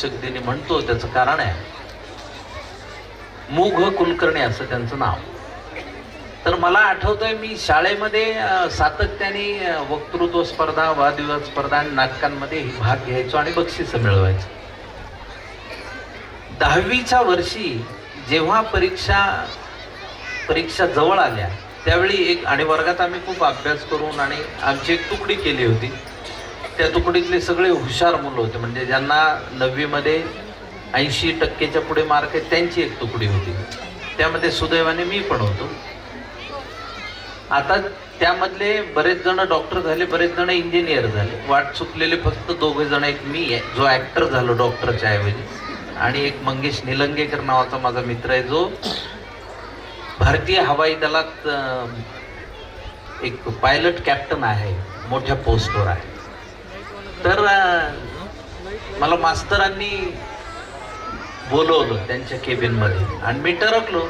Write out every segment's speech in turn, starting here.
शिक्षक म्हणतो त्याचं कारण आहे. मुघ कुलकर्णी असं त्यांचं नाव. तर मला आठवतंय मी शाळेमध्ये सातत्याने वक्तृत्व स्पर्धा वादविवाद स्पर्धा आणि नाटकांमध्ये भाग घ्यायचो आणि बक्षिसं मिळवायचो. दहावीच्या वर्षी जेव्हा परीक्षा परीक्षा जवळ आल्या त्यावेळी एक आणि वर्गात आम्ही खूप अभ्यास करून आणि आमची एक तुकडी केली होती. त्या तुकडीतले सगळे हुशार मुलं होते. म्हणजे ज्यांना नववीमध्ये ऐंशी टक्केच्या पुढे मार्क आहेत त्यांची एक तुकडी होती. त्यामध्ये सुदैवाने मी पण होतो. आता त्यामधले बरेच जण डॉक्टर झाले बरेच जण इंजिनियर झाले. वाट चुकलेले फक्त दोघे जण एक मी आहे. जो ॲक्टर झालो डॉक्टरच्या ऐवजी. आणि एक मंगेश निलंगेकर नावाचा माझा मित्र आहे जो भारतीय हवाई दलात एक पायलट कॅप्टन आहे. मोठ्या पोस्टवर आहे. तर मला मास्तरांनी बोलवलं त्यांच्या केबिनमध्ये. आणि मी टरकलो.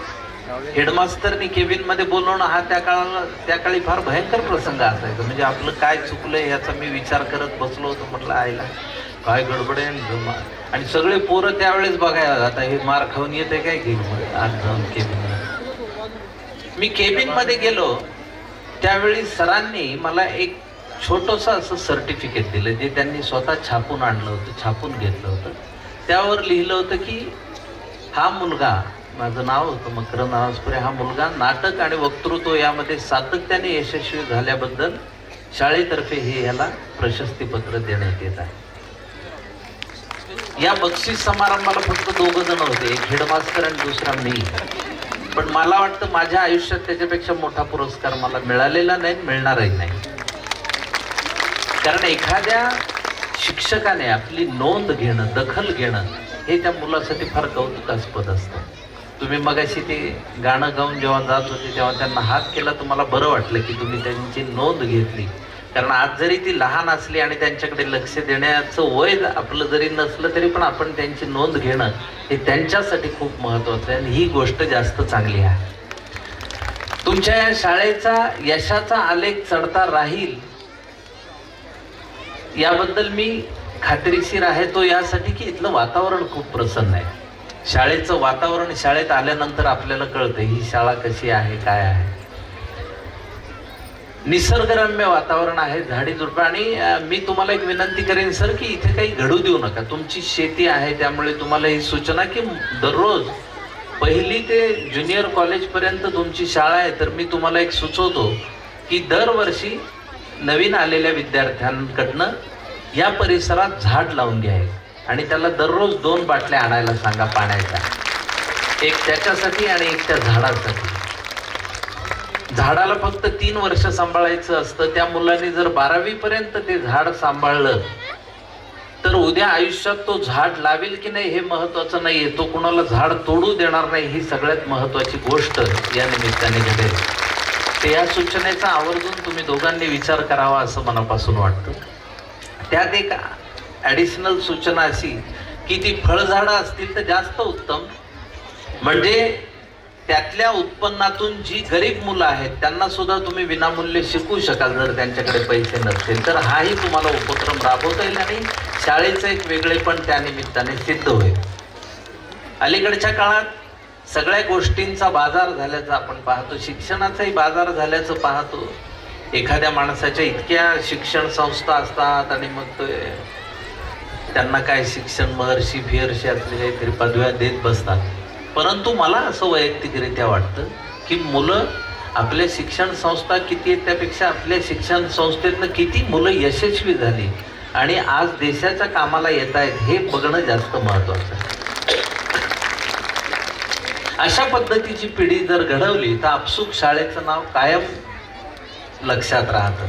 हेडमास्तरनी केबिनमध्ये बोलवणं हा त्या काळाला त्या काळी फार भयंकर प्रसंग असायचा. म्हणजे आपलं काय चुकलंय याचा मी विचार करत बसलो होतो. म्हटलं आईला काय गडबड आहे? आणि आणि सगळे पोरं त्यावेळेस बघायला आता हे मार खाऊन येते काय केबिन आज जाऊन केबिन मी केबिनमध्ये गेलो. त्यावेळी सरांनी मला एक छोटस असं सर्टिफिकेट दिलं जे त्यांनी स्वतः छापून आणलं होतं छापून घेतलं होतं. त्यावर लिहिलं होतं की हा मुलगा माझं नाव होतं मकर नावासपुरे हा मुलगा नाटक आणि वक्तृत्व यामध्ये सातत्याने यशस्वी झाल्याबद्दल शाळेतर्फे हे याला प्रशस्तीपत्र देण्यात येत आहे. या बक्षीस समारंभाला फक्त दोघं जण होते एक हेडमास्तर आणि दुसरा मी. पण मला वाटतं माझ्या आयुष्यात त्याच्यापेक्षा मोठा पुरस्कार मला मिळालेला नाही मिळणारही नाही. कारण एखाद्या शिक्षकाने आपली नोंद घेणं दखल घेणं हे त्या मुलासाठी फार कौतुकास्पद असतं. तुम्ही मगाशी ते गाणं गाऊन जेव्हा जात होते तेव्हा त्यांना हात केला तुम्हाला बरं वाटलं की तुम्ही त्यांची नोंद घेतली. कारण आज जरी ती लहान असली आणि त्यांच्याकडे लक्ष देण्याचं वय आपलं जरी नसलं तरी पण आपण त्यांची नोंद घेणं हे त्यांच्यासाठी खूप महत्त्वाचं आहे आणि ही गोष्ट जास्त चांगली आहे. तुमच्या या शाळेचा यशाचा आलेख चढता राहील याबद्दल मी खात्रीशीर आहे तो यासाठी की इथलं वातावरण खूप प्रसन्न आहे. शाळेचं वातावरण शाळेत आल्यानंतर आपल्याला कळतं ही शाळा कशी आहे काय आहे. निसर्गरम्य वातावरण आहे झाडी झुडपं. आणि मी तुम्हाला एक विनंती करेन सर की इथे काही घडू देऊ नका. तुमची शेती आहे त्यामुळे तुम्हाला ही सूचना की दररोज पहिली ते ज्युनियर कॉलेजपर्यंत तुमची शाळा आहे तर मी तुम्हाला एक सुचवतो की दरवर्षी नवीन आलेल्या विद्यार्थ्यांकडनं या परिसरात झाड लावून घ्या. आणि त्याला दररोज दोन बाटल्या आणायला सांगा पाण्याच्या. एक त्याच्यासाठी आणि एक त्या झाडासाठी. झाडाला फक्त तीन वर्ष सांभाळायचं असतं. त्या मुलांनी जर बारावीपर्यंत ते झाड सांभाळलं तर उद्या आयुष्यात तो झाड लावेल की नाही हे महत्वाचं नाहीये. तो कुणाला झाड तोडू देणार नाही ही सगळ्यात महत्वाची गोष्ट या निमित्ताने घडेल. ते या सूचनेचा आवर्जून तुम्ही दोघांनी विचार करावा असं मनापासून वाटतं. त्यात एक ॲडिशनल सूचना अशी की ती फळझाडं असतील तर जास्त उत्तम. म्हणजे त्यातल्या उत्पन्नातून जी गरीब मुलं आहेत त्यांना सुद्धा तुम्ही विनामूल्य शिकू शकाल जर त्यांच्याकडे पैसे नसतील. तर हाही तुम्हाला उपक्रम राबवता येईल आणि शाळेचं एक वेगळेपण त्या निमित्ताने सिद्ध होईल. अलीकडच्या काळात सगळ्या गोष्टींचा बाजार झाल्याचं आपण पाहतो. शिक्षणाचाही बाजार झाल्याचं पाहतो. एखाद्या माणसाच्या इतक्या शिक्षण संस्था असतात आणि मग ते त्यांना काय शिक्षण महर्षी फिअर्षी असले काहीतरी पदव्या देत बसतात. परंतु मला असं वैयक्तिकरित्या वाटतं की मुलं आपल्या शिक्षण संस्था किती आहेत त्यापेक्षा आपल्या शिक्षण संस्थेतनं किती मुलं यशस्वी झाली आणि आज देशाच्या कामाला येत आहेत हे बघणं जास्त महत्त्वाचं आहे. अशा पद्धतीची पिढी जर घडवली तर आपसूक शाळेचं नाव कायम लक्षात राहतं.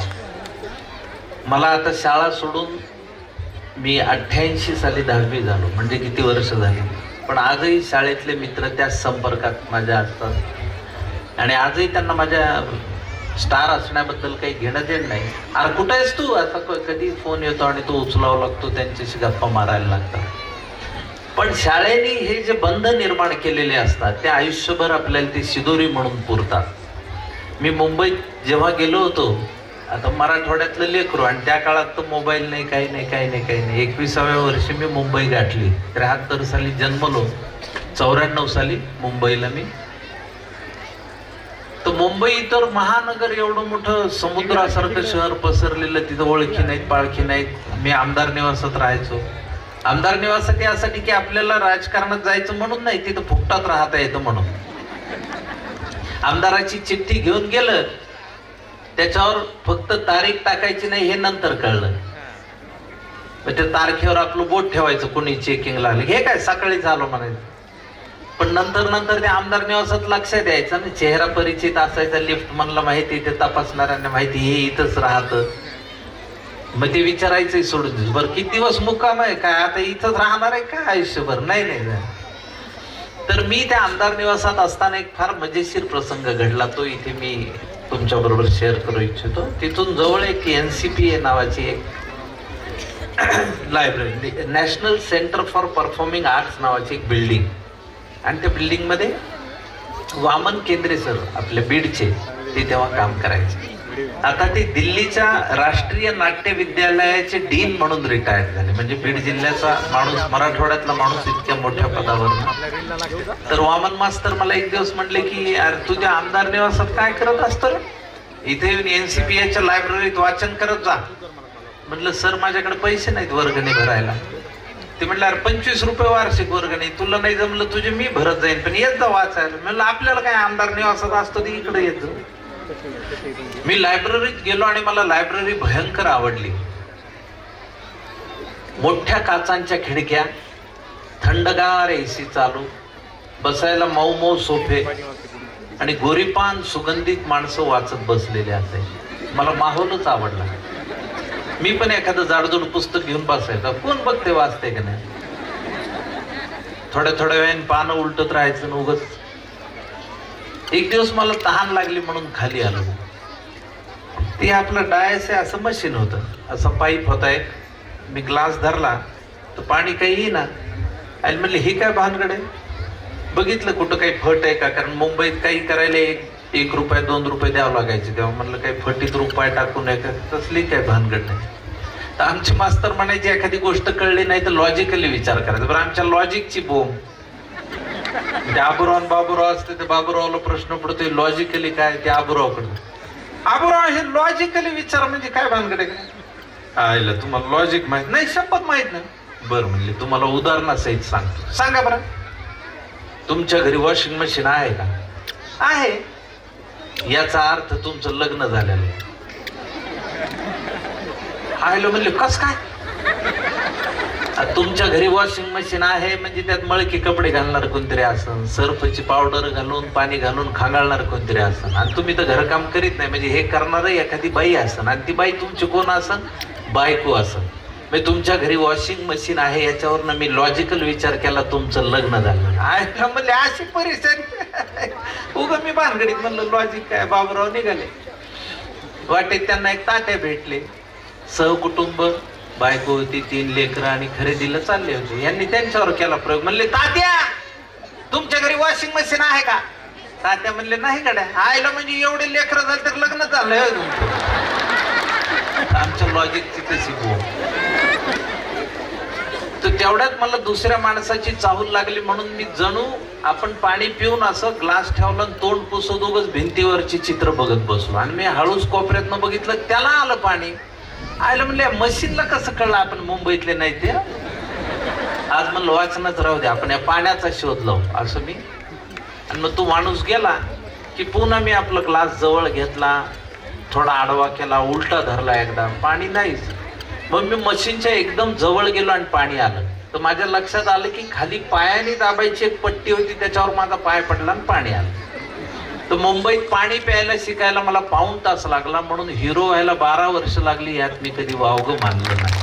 मला आता शाळा सोडून मी अठ्ठ्याऐंशी साली दहावी झालो म्हणजे किती वर्ष झाली. पण आजही शाळेतले मित्र त्याच संपर्कात माझ्या असतात. आणि आजही त्यांना माझ्या स्टार असण्याबद्दल काही घेणं देणं नाही. अरे कुठं आहेस तू? असा कधी फोन येतो आणि तो उचलावा लागतो त्यांच्याशी गप्पा मारायला लागतात. पण शाळेने हे जे बंध निर्माण केलेले असतात ते आयुष्यभर आपल्याला ते शिदोरी म्हणून पुरतात. मी मुंबईत जेव्हा गेलो होतो आता मराठवाड्यातलं लेकरू आणि त्या काळात तर मोबाईल नाही काही नाही काही नाही काही नाही. एकविसाव्या वर्षी मी मुंबई गाठली. त्र्याहत्तर साली जन्मलो चौऱ्याण्णव साली मुंबईला मी. तर मुंबई तर महानगर एवढं मोठं समुद्रासारखं शहर पसरलेलं तिथं ओळखी नाहीत पाळखी नाहीत. मी आमदार निवासात राहायचो. आमदार निवासात यासाठी की आपल्याला राजकारणात जायचं म्हणून नाही तिथं फुकटात राहता येतं म्हणून. आमदाराची चिठ्ठी घेऊन गेलं त्याच्यावर फक्त तारीख टाकायची नाही हे नंतर कळलं. मग त्या तारखेवर आपलं बोट ठेवायचं कोणी चेकिंग लागलं हे काय सकाळी झालं म्हणायचं? पण नंतर नंतर ते आमदार निवासात लक्ष द्यायचं ना चेहरा परिचित असायचा लिफ्ट म्हणला माहिती ते तपासणाऱ्यांना माहिती हे इथंच राहतं. मग ते विचारायचंय सोडून दिलं. बरं किती दिवस मुक्काम आहे? काय आता इथंच राहणार आहे का आयुष्यभर? नाही नाही नाही. तर मी त्या आमदार निवासात असताना एक फार मजेशीर प्रसंग घडला. तो इथे मी तुमच्या बरोबर शेअर करू इच्छितो. तिथून जवळ एक एन सी पी ए नावाची एक library national centre for performing arts नावाची एक बिल्डिंग आणि त्या बिल्डिंगमध्ये वामन केंद्रे सर आपल्या बीडचे ते तेव्हा काम करायचे. आता ते दिल्लीच्या राष्ट्रीय नाट्य विद्यालयाचे डीन म्हणून रिटायर झाले. म्हणजे बीड जिल्ह्याचा माणूस मराठवाड्यातला माणूस इतक्या मोठ्या पदावर तर वामन मास्तर मला एक दिवस म्हणले की अरे तुझ्या आमदार निवासात काय करत असतो इथे इथे एनसीपीच्या लायब्ररीत वाचन करत जा. म्हटलं सर माझ्याकडे पैसे नाहीत वर्गणी भरायला. ते म्हटलं अरे पंचवीस रुपये वार्षिक वर्गणी. तुला नाही जमलं तुझे मी भरत जाईन. पण येत जा वाचायला. म्हणलं आपल्याला काय आमदार निवासात असतो ते इकडे येत मी लायब्ररीत गेलो आणि मला लायब्ररी भयंकर आवडली. मोठ्या काचांच्या खिडक्या थंडगार एसी चालू बसायला मऊ मऊ सोफे आणि गोरीपान सुगंधित माणसं वाचत बसलेले असायचे मला माहोलच आवडला. मी पण एखादं जाडजूड पुस्तक घेऊन बसायचं. कोण बघते वाचते का नाही? थोड्या थोड्या वेळाने पानं उलटत राहायचं उगच. एक दिवस मला तहान लागली म्हणून खाली आलो. ते आपलं डायस आहे असं मशीन होतं. असं पाईप होता एक. मी ग्लास धरला. तर पाणी काही येईना. आणि म्हणले हे काय भानगड आहे? बघितलं कुठं काही फट आहे का? कारण मुंबईत काही करायला एक एक रुपये दोन रुपये द्यावं लागायचे. तेव्हा म्हणलं काही फटीत रुपये टाकून नये का तसली काय भानगड नाही. तर आमचे मास्तर म्हणायचे एखादी गोष्ट कळली नाही तर लॉजिकली विचार करायचा. बरं आमच्या लॉजिकची बोंब. ते आबुराव आणि बाबुराव असते ते बाबुरावला प्रश्न पडतोय लॉजिकली काय ते आबुरावकडे? आबुराव हे लॉजिकली विचार म्हणजे काय भानगड? काय आयला तुम्हाला लॉजिक माहीत नाही? शपथ माहीत नाही. बरं म्हणले तुम्हाला उदाहरणासहित सांगतो. सांगा बरं. तुमच्या घरी वॉशिंग मशीन आहे का? आहे. याचा अर्थ तुमचं लग्न झालेलं आहे. आयलो म्हणले कस काय? तुमच्या घरी वॉशिंग मशीन आहे म्हणजे त्यात मळकी कपडे घालणार कोणतरी असन सर्फची पावडर घालून पाणी घालून खांगाळणार कोणतरी असन. आणि तुम्ही तर घरकाम करीत नाही म्हणजे हे करणारही एखादी बाई असन. आणि ती बाई तुमची कोण असन? बायको असन. म्हणजे तुमच्या घरी वॉशिंग मशीन आहे याच्यावरनं मी लॉजिकल विचार केला तुमचं लग्न झालं. आहे म्हणले अशी परिस्थिती. उग मी भानगडीत म्हणलं लॉजिक काय बाबराव निघाले. वाटेत त्यांना एक ताट्या भेटले. सहकुटुंब बायको होती तीन लेकरं आणि खरेदीला चालले होते. यांनी त्यांच्यावर केला प्रयोग. म्हणले तात्या तुमच्या घरी वॉशिंग मशीन आहे का? तात्या म्हणले नाही कडे आईला म्हणजे एवढे लेकरं झाले तर लग्न झालंय होय आमच्या लॉजिक तशी बोल तर तेवढ्यात मला दुसऱ्या माणसाची चाहूल लागली म्हणून मी जणू आपण पाणी पिऊन असं ग्लास ठेवलं तोंड पुसत उगच भिंतीवरची चित्र बघत बसलो. आणि मी हळूच कोपऱ्यातनं बघितलं त्याला आलं पाणी. आयला म्हणले मशीनला कसं कळलं आपण मुंबईतले नाही ते? आज म्हणलं वाचनच राहू दे आपण या पाण्याचा शोध लावू. असं मी. आणि मग तो माणूस गेला की पुन्हा मी आपला ग्लास जवळ घेतला थोडा आडवा केला उलटा धरला एकदा पाणी नाहीच. मग मी मशीनच्या एकदम जवळ गेलो आणि पाणी आलं. तर माझ्या लक्षात आलं की खाली पायाने दाबायची एक पट्टी होती त्याच्यावर माझा पाय पडला आणि पाणी आलं. तर मुंबईत पाणी प्यायला शिकायला मला पाऊण तास लागला. म्हणून हिरो व्हायला बारा वर्ष लागली यात मी कधी वावग मानलं नाही.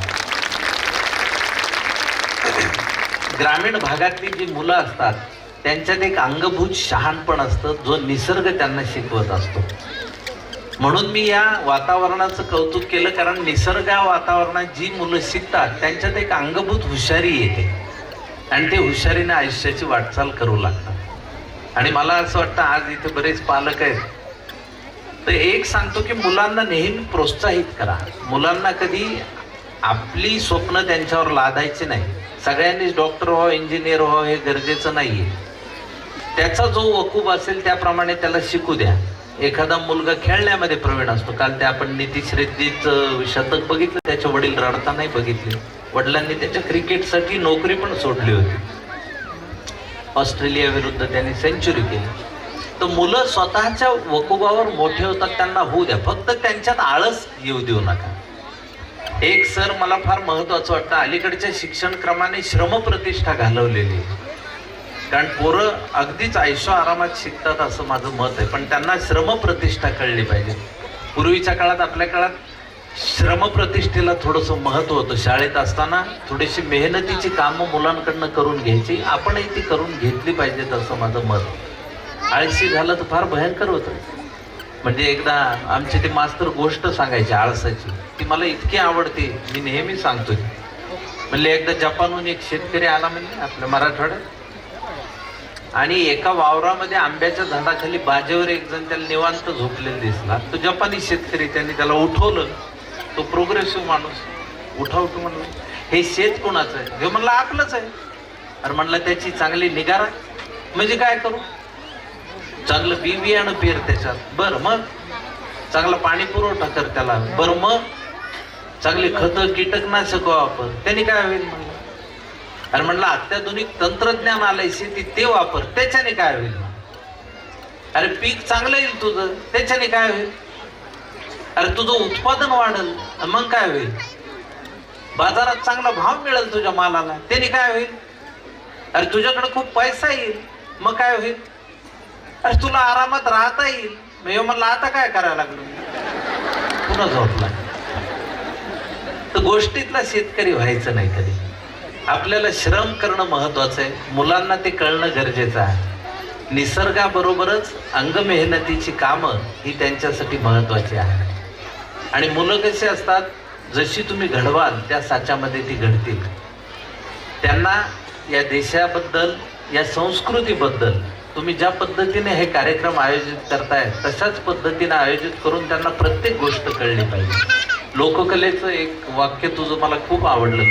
ग्रामीण भागातली जी मुलं असतात त्यांच्यात एक अंगभूत शहाणपण असतं जो निसर्ग त्यांना शिकवत असतो. म्हणून मी या वातावरणाचं कौतुक केलं कारण निसर्गा वातावरणात जी मुलं शिकतात त्यांच्यात एक अंगभूत हुशारी येते. आणि ते हुशारीने आयुष्याची वाटचाल करू लागतात. आणि मला असं वाटतं आज इथे बरेच पालक आहेत. तर एक सांगतो की मुलांना नेहमी प्रोत्साहित करा. मुलांना कधी आपली स्वप्न त्यांच्यावर लादायची नाही. सगळ्यांनीच डॉक्टर व्हावं इंजिनियर व्हावं हे गरजेचं नाही आहे त्याचा जो वकूब असेल त्याप्रमाणे त्याला शिकू द्या. एखादा मुलगा खेळण्यामध्ये प्रवीण असतो. काल ते आपण नितीश रेड्डीचं शतक बघितलं. त्याचे वडील रडतानाही बघितले. वडिलांनी त्याच्या क्रिकेटसाठी नोकरी पण सोडली होती. ऑस्ट्रेलियाविरुद्ध त्यांनी सेंचुरी केली. तर मुलं स्वतःच्या वकुबावर मोठे होतात त्यांना होऊ द्या. फक्त त्यांच्यात आळस येऊ देऊ नका. एक सर मला फार महत्वाचं वाटतं अलीकडच्या शिक्षण क्रमाने श्रमप्रतिष्ठा घालवलेली आहे. कारण पोरं अगदीच आयुष्य आरामात शिकतात असं माझं मत आहे. पण त्यांना श्रमप्रतिष्ठा कळली पाहिजे. पूर्वीच्या काळात आपल्या काळात श्रमप्रतिष्ठेला थोडंसं महत्त्व होतं. शाळेत असताना थोडीशी मेहनतीची कामं मुलांकडनं करून घ्यायची. आपणही ती करून घेतली पाहिजेत असं माझं मत. आळशी झालं तर फार भयंकर होतं. म्हणजे एकदा आमचे ते मास्तर गोष्ट सांगायची आळसाची. ती मला इतकी आवडते मी नेहमी सांगतो म्हणले एकदा जपानहून एक शेतकरी आला म्हणजे आपल्या मराठवाड्यात. आणि एका वावरामध्ये आंब्याच्या झाडाखाली बाजेवर एक जण त्याला निवांत झोपलेला दिसला. तो जपानी शेतकरी त्यांनी त्याला उठवलं. तो प्रोग्रेसिव्ह माणूस. उठाव म्हणलं हे शेत कोणाचं आहे? हे म्हणलं आपलंच आहे. अरे म्हणलं त्याची चांगली निगारा. म्हणजे काय करू? चांगलं बी बियाणं पेर त्याच्यात. बरं मग? चांगला पाणी पुरवठा कर त्याला. बरं मग? चांगली खतं कीटकनाशक वापर. त्याने काय होईल म्हणलं? अरे म्हणलं अत्याधुनिक तंत्रज्ञान आलंय शेतीत ते वापर. त्याच्याने काय होईल? अरे पीक चांगलं येईल तुझं. त्याच्याने काय होईल? अरे तुझं उत्पादन वाढल मग काय होईल? बाजारात चांगला भाव मिळेल तुझ्या मालाला त्याने काय होईल? अरे तुझ्याकडे खूप पैसा येईल मग काय होईल? अरे तुला आरामात राहता येईल. मग म्हणलं आता काय करायला लागलो? पुन्हा झोपला. तर गोष्टीतला शेतकरी व्हायचं नाही कधी. आपल्याला श्रम करणं महत्वाचं आहे. मुलांना ते कळणं गरजेचं आहे. निसर्गाबरोबरच अंगमेहनतीची कामं ही त्यांच्यासाठी महत्वाची आहे आणि मुलं कशी असतात? जशी तुम्ही घडवाल त्या साच्यामध्ये ती घडतील. त्यांना या देशाबद्दल या संस्कृतीबद्दल तुम्ही ज्या पद्धतीने हे कार्यक्रम आयोजित करताय तशाच पद्धतीने आयोजित करून त्यांना प्रत्येक गोष्ट कळली पाहिजे. लोककलेचं एक वाक्य तुझं मला खूप आवडलं.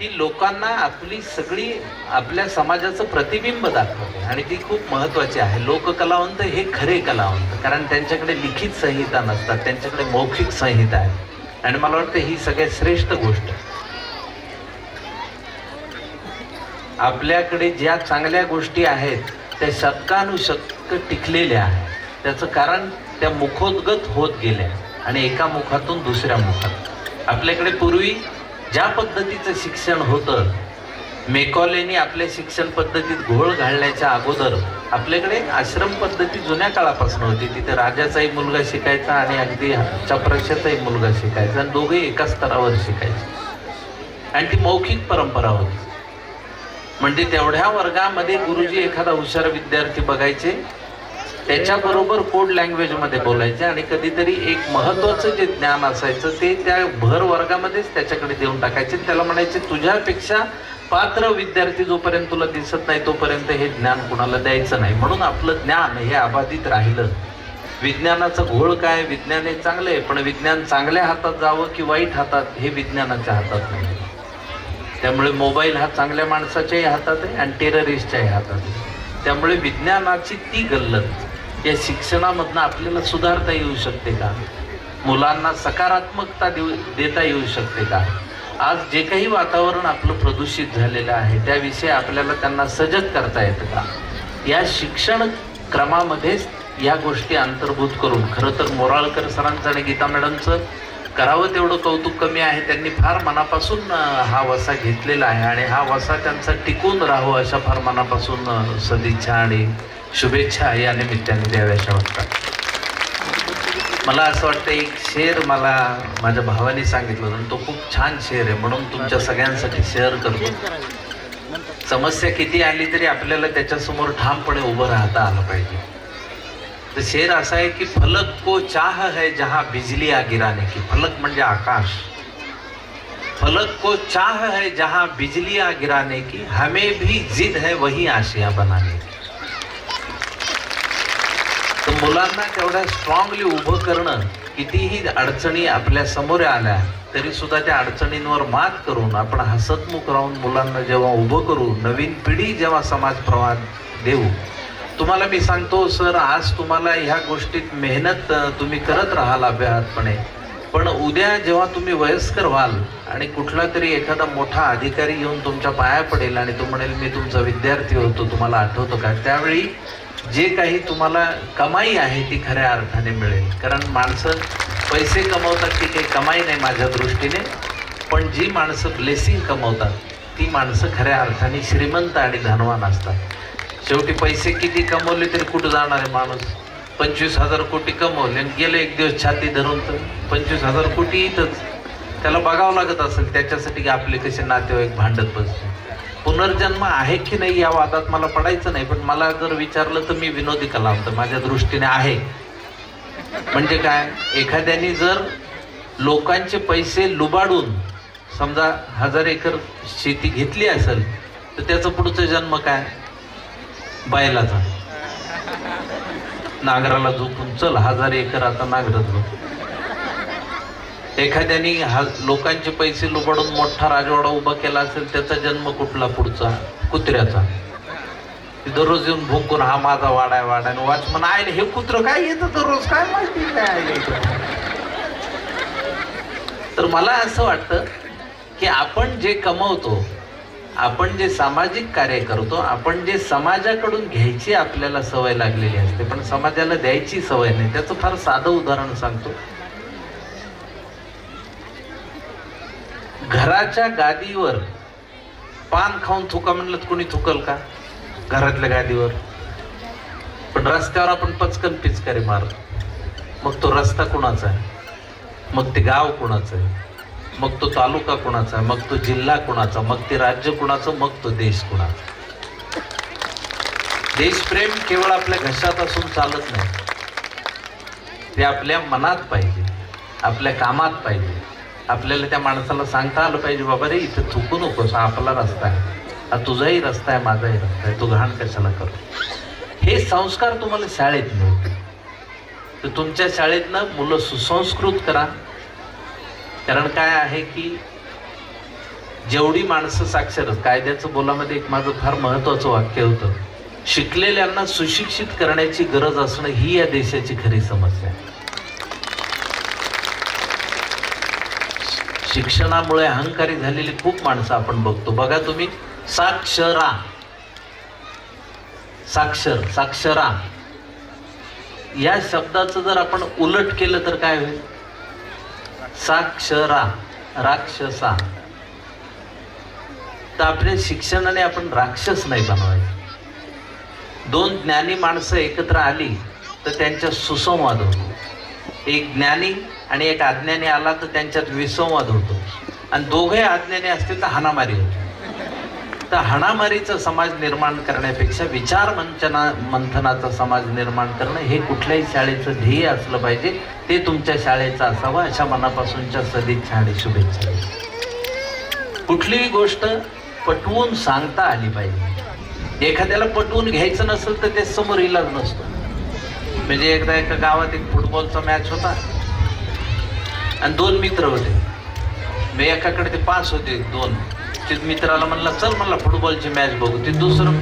ती लोकांना आपली सगळी आपल्या समाजाचं प्रतिबिंब दाखवते. आणि ती खूप महत्त्वाची आहे. लोककलावंत हे खरे कलावंत. कारण त्यांच्याकडे लिखित संहिता नसतात. त्यांच्याकडे मौखिक संहिता आहे आणि मला वाटतं ही सगळ्यात श्रेष्ठ गोष्ट. आपल्याकडे ज्या चांगल्या गोष्टी आहेत त्या शतकानुशतक टिकलेल्या आहेत. त्याचं कारण त्या मुखोद्गत होत गेल्या. आणि एका मुखातून दुसऱ्या मुखात. आपल्याकडे पूर्वी ज्या पद्धतीचं शिक्षण होतं मेकॉलेनी आपल्या शिक्षण पद्धतीत घोळ घालण्याच्या अगोदर आपल्याकडे आश्रम पद्धती जुन्या काळापासून होती. तिथे राजाचाही मुलगा शिकायचा आणि अगदी चपराशाचाही मुलगा शिकायचा आणि दोघे एका स्तरावर शिकायचे. आणि ती मौखिक परंपरा होती. म्हणजे तेवढ्या वर्गामध्ये गुरुजी एखादा हुशार विद्यार्थी बघायचे त्याच्याबरोबर कोड लँग्वेजमध्ये बोलायचे आणि कधीतरी एक महत्वाचं जे ज्ञान असायचं ते त्या भर वर्गामध्येच त्याच्याकडे देऊन टाकायचे. त्याला म्हणायचे तुझ्यापेक्षा पात्र विद्यार्थी जोपर्यंत तुला दिसत नाही तोपर्यंत हे ज्ञान कुणाला द्यायचं नाही. म्हणून आपलं ज्ञान हे अबाधित राहिलं. विज्ञानाचं घोळ काय? विज्ञान हे चांगलं आहे पण विज्ञान चांगल्या हातात जावं की वाईट हातात हे विज्ञानाच्या हातात नाही. त्यामुळे मोबाईल हा चांगल्या माणसाच्याही हातात आहे आणि टेररिस्टच्याही हातात आहे. त्यामुळे विज्ञानाची ती गल्लत. या शिक्षणामधनं आपल्याला सुधारता येऊ शकते का? मुलांना सकारात्मकता देऊ देता येऊ शकते का? आज जे काही वातावरण आपलं प्रदूषित झालेलं आहे त्याविषयी आपल्याला त्यांना सजग करता येतं का? या शिक्षण क्रमामध्येच या गोष्टी अंतर्भूत करून खरं तर मोराळकर सरांचं आणि गीता मॅडमचं करावं तेवढं कौतुक कमी आहे. त्यांनी फार मनापासून हा वसा घेतलेला आहे आणि हा वसा त्यांचा टिकून राहावं अशा फार मनापासून सदिच्छा आणि शुभेच्छा या निमित्ताने द्याव्याशा वाटतात मला असं वाटतं एक शेर मला माझ्या भावाने सांगितलं होतं आणि तो खूप छान शेर आहे म्हणून तुमच्या सगळ्यांसाठी शेअर करतो. समस्या किती आली तरी आपल्याला त्याच्यासमोर ठामपणे उभं राहता आलं पाहिजे. तर शेर असा आहे की फलक को चाह है जहा बिजली आ गिराने की. फलक म्हणजे आकाश. फलक को चाह है जहा बिजली आ गिराने की. हमें भी जिद है वही आशिया बनाने की. तर मुलांना तेवढ्या स्ट्रॉंगली उभं करणं कितीही अडचणी आपल्यासमोर आल्या तरी सुद्धा त्या अडचणींवर मात करून आपण हसतमुख राहून मुलांना जेव्हा उभं करू नवीन पिढी जेव्हा समाज प्रवाह देऊ. तुम्हाला मी सांगतो सर आज तुम्हाला ह्या गोष्टीत मेहनत तुम्ही करत राहाल अभ्यासपणे. पण उद्या जेव्हा तुम्ही वयस्कर व्हाल आणि कुठला तरी एखादा मोठा अधिकारी येऊन तुमच्या पाया पडेल आणि तो म्हणेल मी तुमचा विद्यार्थी होतो तुम्हाला आठवतो का? त्यावेळी जे काही तुम्हाला कमाई आहे ती खऱ्या अर्थाने मिळेल. कारण माणसं पैसे कमवतात ती काही कमाई नाही माझ्या दृष्टीने पण जी माणसं ब्लेसिंग कमवतात ती माणसं खऱ्या अर्थाने श्रीमंत आणि धनवान असतात. शेवटी पैसे किती कमवले तरी कुठं जाणार आहे माणूस? पंचवीस हजार कोटी कमवले आणि गेले एक दिवस छाती धरून तर पंचवीस हजार कोटी इथंच. त्याला बघावं लागत असेल त्याच्यासाठी की आपले कसे नातेवाईक भांडत बसतील पुनर्जन्म आहे की नाही या वादात मला पडायचं नाही पण मला जर विचारलं तर मी विनोदी कलावंत माझ्या दृष्टीने आहे. म्हणजे काय? एखाद्याने जर लोकांचे पैसे लुबाडून समजा हजार एकर शेती घेतली असेल तर त्याचं पुढचं जन्म काय? बैलाचा. नागराला झोपून चल हजार एकर आता नांगरत बघ एखाद्याने हा लोकांचे पैसे लुबाडून मोठा राजवाडा उभा केला असेल त्याचा जन्म कुठला पुढचा? कुत्र्याचा. दररोज येऊन भुंकून हा माझा वाडा आहे वाडा आणि वाचमन आहे हे कुत्र काय येतं दररोज? काय माहिती काय तर मला असं वाटतं की आपण जे कमवतो आपण जे सामाजिक कार्य करतो आपण जे समाजाकडून घ्यायची आपल्याला सवय लागलेली असते पण समाजाला द्यायची सवय नाही. त्याचं फार साधं उदाहरण सांगतो. घराच्या गादीवर पान खाऊन थुका म्हणलं तर कोणी थुकल का? घरातल्या गादीवर. पण रस्त्यावर आपण पचकन पिचकारी मार मग तो रस्ता कुणाचा आहे? मग ते गाव कुणाचं आहे? मग तो तालुका कुणाचा मग तो जिल्हा कुणाचा मग ते राज्य कुणाचं? मग तो देश कुणाचा देशप्रेम केवळ आपल्या घशात असून चालत नाही. ते आपल्या मनात पाहिजे. आपल्या कामात पाहिजे. आपल्याला त्या माणसाला सांगता आलं पाहिजे बाबा रे इथे थुकू नकोस हा आपला रस्ता आहे. हा तुझाही रस्ता आहे माझाही रस्ता आहे. तू घाण कशाला करतो? हे संस्कार तुम्हाला शाळेत मिळते तर तुमच्या शाळेतनं मुलं सुसंस्कृत करा. कारण काय आहे की जेवढी माणसं साक्षर कायद्याचं बोलामध्ये एक माझं फार महत्त्वाचं वाक्य होतं. शिकलेल्यांना सुशिक्षित करण्याची गरज असणं ही या देशाची खरी समस्या आहे. शिक्षणामुळे अहंकारी झालेली खूप माणसं आपण बघतो. बघा तुम्ही साक्षरा. साक्षर साक्षरा. या शब्दाचं जर आपण उलट केलं तर काय होईल? साक्षरा राक्षसा. तर आपल्या शिक्षणाने आपण राक्षस नाही बनवायचं. दोन ज्ञानी माणसं एकत्र आली तर त्यांच्या सुसंवाद होतो. एक ज्ञानी आणि एक अज्ञानी आला तर त्यांच्यात विसंवाद होतो. आणि दोघे अज्ञानी असतील तर हाणामारी होते. तर हाणामारीचा समाज निर्माण करण्यापेक्षा विचार मंचना मंथनाचा समाज निर्माण करणं हे कुठल्याही शाळेचं ध्येय असलं पाहिजे. ते तुमच्या शाळेचं असावं. अशा मनापासूनच्या सदिच्छा आणि शुभेच्छा. कुठलीही गोष्ट पटवून सांगता आली पाहिजे. एखाद्याला पटवून घ्यायचं नसेल तर ते समोर इलाज नसतो. म्हणजे एकदा एका गावात एक फुटबॉलचा मॅच होता. आणि दोन मित्र होते. मी एकाकडे ते पाच होते दोन. ते मित्राला म्हणला चल म्हणला फुटबॉलची मॅच बघू. ते दुसरं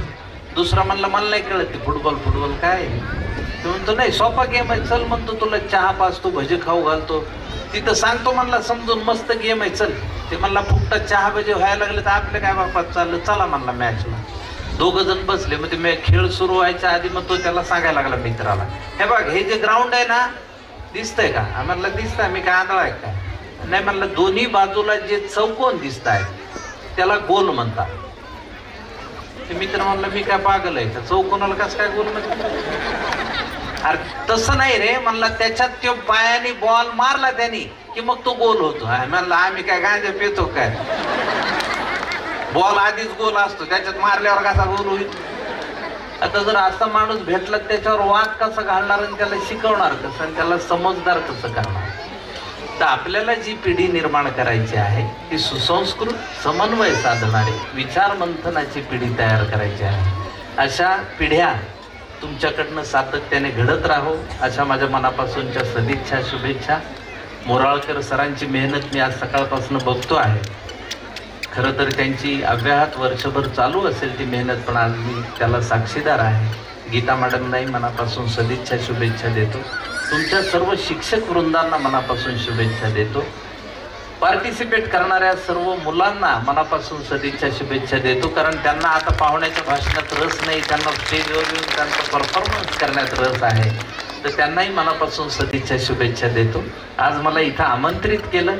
दुसरा म्हणला मला नाही कळत ते फुटबॉल फुटबॉल काय ते म्हणतो नाही सोपा गेम आहे. चल म्हणतो तुला चहा पाचतो भजे खाऊ घालतो. तिथं सांगतो म्हणला समजून मस्त गेम आहे. चल. ते म्हणला फुकटा चहा भजे व्हायला लागले तर आपले काय बापात चाललं? चला म्हणला मॅचला दोघ जण बसले म्हणजे मग ते खेळ सुरू व्हायच्या आधी मग तो त्याला सांगायला लागला मित्राला. हे बघ हे जे ग्राउंड आहे ना दिसतंय का? म्हणलं म्हणला दिसतंय. मी काय आंधळा आहे काय नाही म्हणलं दोन्ही बाजूला जे चौकोन दिसत आहेत त्याला गोल म्हणतात. ते मित्र म्हणलं मी काय पागल आहे? का चौकोनाला कसं काय गोल म्हणतात? अरे तसं नाही रे. म्हणला त्याच्यात तो पायाने बॉल मारला त्यानी की मग तो गोल होतो. म्हणलं आम्ही काय गांजा पितो काय? बॉल आधीच गोल असतो. त्याच्यात मारल्यावर कसा गोल होईल? आता जर असा माणूस भेटला त्याच्यावर वाद कसा घालणार आणि त्याला शिकवणार कसं? आणि त्याला समजदार कसं करणार? तर आपल्याला जी पिढी निर्माण करायची आहे ती सुसंस्कृत समन्वय साधणारी विचार मंथनाची पिढी तयार करायची आहे. अशा पिढ्या तुमच्याकडनं सातत्याने घडत राहो. अशा माझ्या मनापासूनच्या सदिच्छा शुभेच्छा. मोराळकर सरांची मेहनत मी आज सकाळपासून बघतो आहे. खरं तर त्यांची अव्याहत वर्षभर चालू असेल ती मेहनत पण आज मी त्याला साक्षीदार आहे. गीता मॅडमनाही मनापासून सदिच्छा शुभेच्छा देतो. तुमच्या सर्व शिक्षक वृंदांना मनापासून शुभेच्छा देतो. पार्टिसिपेट करणाऱ्या सर्व मुलांना मनापासून सदिच्छा शुभेच्छा देतो. कारण त्यांना आता पाहुण्याच्या भाषणात रस नाही त्यांना स्टेजवर येऊन त्यांचा परफॉर्मन्स करण्यात रस आहे. तर त्यांनाही मनापासून सदिच्छा शुभेच्छा देतो. आज मला इथं आमंत्रित केलं.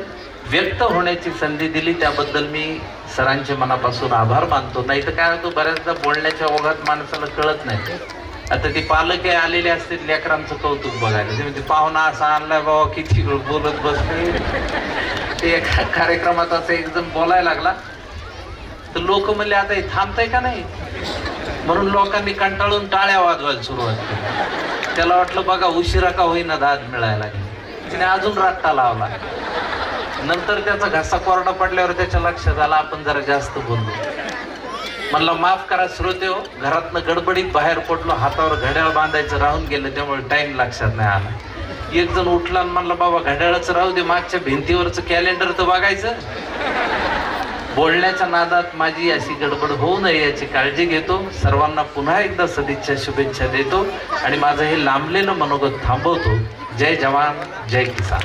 व्यक्त होण्याची संधी दिली त्याबद्दल मी सरांचे मनापासून आभार मानतो. नाही तर काय होतो बऱ्याचदा बोलण्याच्या ओघात माणसाला कळत नाही. आता ती पालक आलेले असतील लेकरांचं कौतुक बघायला. ते म्हणजे पाहुणा असा आणलाय बाबा किती बोलत बसले. ते एका कार्यक्रमात असं एक जण बोलायला लागला. तर लोक म्हणले आता हे थांबतंय का नाही? म्हणून लोकांनी कंटाळून टाळ्या वाजवायला सुरुवात केली. त्याला वाटलं बघा उशिरा का होईना दाद मिळायला लागेल. तिने अजून रट्टा लावला. नंतर त्याचा घसा कोरडा पडल्यावर त्याच्या लक्षात आला आपण जरा जास्त बोललो. म्हणलं माफ करा श्रोते हो घरातनं गडबडीत बाहेर पडलो हातावर घड्याळ बांधायचं राहून गेलं त्यामुळे टाइम लक्षात नाही आला. एक जण उठला आणि म्हणलं बाबा घड्याळच राहू दे मागच्या भिंतीवरचं कॅलेंडर तर बघायचं. बोलण्याच्या नादात माझी अशी गडबड होऊ नये याची काळजी घेतो. सर्वांना पुन्हा एकदा सदिच्छा शुभेच्छा देतो. आणि माझं हे लांबलेलं मनोगत थांबवतो. जय जवान जय किसान.